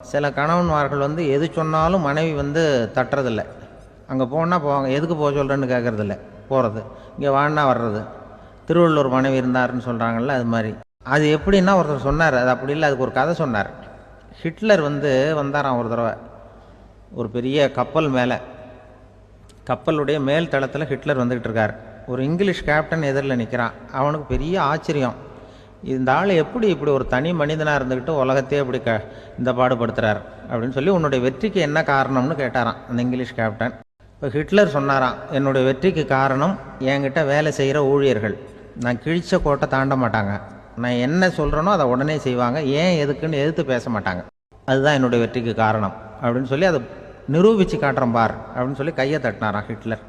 சில கணவன்மார்கள் வந்து எது சொன்னாலும் மனைவி வந்து தட்டுறதில்ல. அங்கே போனால் போவாங்க. எதுக்கு போக சொல்கிறேன்னு கேட்குறதில்ல போகிறது இங்கே வான்னா வர்றது. திருவள்ளூர் மனைவி இருந்தாருன்னு சொல்கிறாங்கல்ல அது மாதிரி. அது எப்படின்னா ஒருத்தர் சொன்னார். அது அப்படி இல்லை அதுக்கு ஒரு கதை சொன்னார். ஹிட்லர் வந்து வந்தாராம் ஒரு தடவை. ஒரு பெரிய கப்பல் மேலே. கப்பலுடைய மேல் தளத்தில் ஹிட்லர் வந்துக்கிட்டு இருக்கார். ஒரு இங்கிலீஷ் கேப்டன் எதிரில் நிற்கிறான் அவனுக்கு பெரிய ஆச்சரியம். இந்த ஆள் எப்படி இப்படி ஒரு தனி மனிதனாக இருந்துக்கிட்டு உலகத்தையே இப்படி க இந்த பாடுபடுத்துகிறார் அப்படின்னு சொல்லி உன்னுடைய வெற்றிக்கு என்ன காரணம்னு கேட்டாராம். அந்த இங்கிலீஷ் கேப்டன் இப்போ ஹிட்லர் சொன்னாராம் என்னுடைய வெற்றிக்கு காரணம் என்கிட்ட வேலை செய்கிற ஊழியர்கள். நான் கிழிச்ச கோட்டை தாண்ட மாட்டாங்க. நான் என்ன சொல்கிறேனோ அதை உடனே செய்வாங்க. ஏன் எதுக்குன்னு எதிர்த்து பேச மாட்டாங்க. அதுதான் என்னுடைய வெற்றிக்கு காரணம். அப்படின்னு சொல்லி அதை நிரூபித்து காட்டுறேன் பார் அப்படின்னு சொல்லி கையை தட்டினாராம் ஹிட்லர்.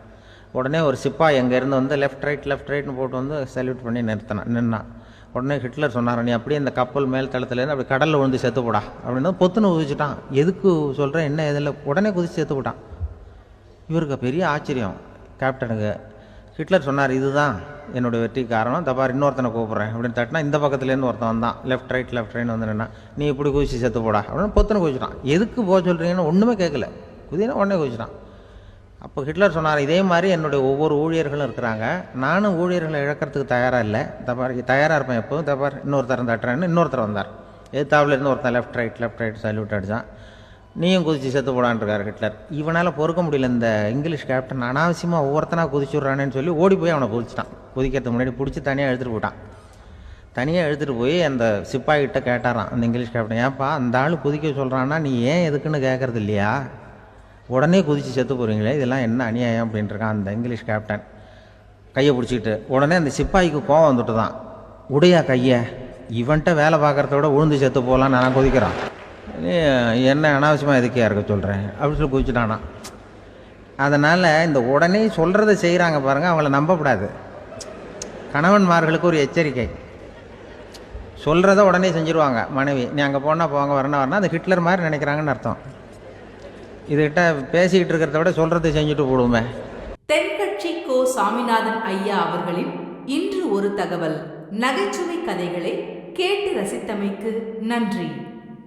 உடனே ஒரு சிப்பாய் அங்கேருந்து வந்து லெஃப்ட் ரைட் லெஃப்ட் ரைட்னு போட்டு வந்து சல்யூட் பண்ணி நிறுத்தினான் நின்னான். உடனே ஹிட்லர் சொன்னார் நீ அப்படியே இந்த கப்பல் மேல் தளத்துலேருந்து அப்படி கடலில் விழுந்து செத்து போடா. அப்படின்னு பொத்துன்னு குதிச்சுட்டான். எதுக்கு சொல்கிறேன் என்ன இதில் உடனே குதிச்சு செத்து போட்டான். இவருக்கு பெரிய ஆச்சரியம். கேப்டனுக்கு ஹிட்லர் சொன்னார் இதுதான் என்னுடைய வெற்றி காரணம். தப்பார் இன்னொருத்தனை கூப்பிட்றேன். அப்படின்னு தட்டினா இந்த பக்கத்துலேருந்து ஒருத்தன் வந்தான். லெஃப்ட் ரைட் லெஃப்ட் ரைட் வந்து நின்னா நீ இப்படி குதிச்சு செத்து போடா. அப்படின்னு பொத்துன்னு குதிச்சிட்டான். எதுக்கு போக சொல்கிறீங்கன்னு ஒன்றுமே கேட்கல குதினா உடனே குதிச்சிட்டான். அப்போ ஹிட்லர் சொன்னார் இதே மாதிரி என்னுடைய ஒவ்வொரு ஊழியர்களும் இருக்கிறாங்க. நானும் ஊழியர்களை இழக்கிறதுக்கு தயாராக இல்லை. தபார் தயாராக இருப்பேன் எப்போதும் தபார் இன்னொருத்தரன் தட்டுறேன்னு இன்னொருத்தர் வந்தார். எதிர்த்தாவில் இருந்து ஒருத்தன் left right left right salute அடித்தான் நீயும் குதிச்சு செத்து போடான்ருக்கார் ஹிட்லர். இவனால் பொறுக்க முடியல இந்த இங்கிலீஷ் கேப்டன் அனாவசியமாக ஒவ்வொருத்தனாக குதிச்சுட்றானேன்னு சொல்லி ஓடி போய் அவனை குதிச்சிட்டான். குதிக்கிறதுக்கு முன்னாடி பிடிச்சி தனியாக எடுத்துகிட்டு போயிட்டான். தனியாக எடுத்துகிட்டு போய் அந்த சிப்பாய்கிட்ட கேட்டாராம் அந்த இங்கிலீஷ் கேப்டன் ஏன்ப்பா அந்த ஆள் குதிக்க சொல்கிறான்னா நீ ஏன் எதுக்குன்னு கேட்கறது இல்லையா? உடனே குதித்து செத்து போகிறீங்களே இதெல்லாம் என்ன அநியாயம் அப்படின்ட்டுருக்கான் அந்த இங்கிலீஷ் கேப்டன் கையை பிடிச்சிக்கிட்டு உடனே அந்த சிப்பாய்க்கு கோவம் வந்துட்டு தான் உடையா கையை? இவன்ட்ட வேலை பார்க்குறத விட உழுந்து செத்து போகலான்னு நான் குதிக்கிறான். என்ன அனாவசியமாக எதுக்கே இருக்க சொல்கிறேன் அப்படின்னு சொல்லி குதிச்சுட்டானா. அதனால் இந்த உடனே சொல்கிறத செய்கிறாங்க பாருங்கள் அவங்கள நம்பக்கூடாது. கணவன்மார்களுக்கு ஒரு எச்சரிக்கை. சொல்கிறத உடனே செஞ்சுருவாங்க மனைவி. நீ அங்கே போனால் போங்க வரணும் வரணும் அது ஹிட்லர் மாதிரி நினைக்கிறாங்கன்னு அர்த்தம். இதுகிட்ட பேசிக்கிட்டு இருக்கிறத விட சொல்கிறத செஞ்சுட்டு போடுவோமே. தென்கட்சி கோ சாமிநாதன் ஐயா அவர்களின் இன்று ஒரு தகவல். நகைச்சுவை கதைகளை கேட்டு ரசித்தமைக்கு நன்றி.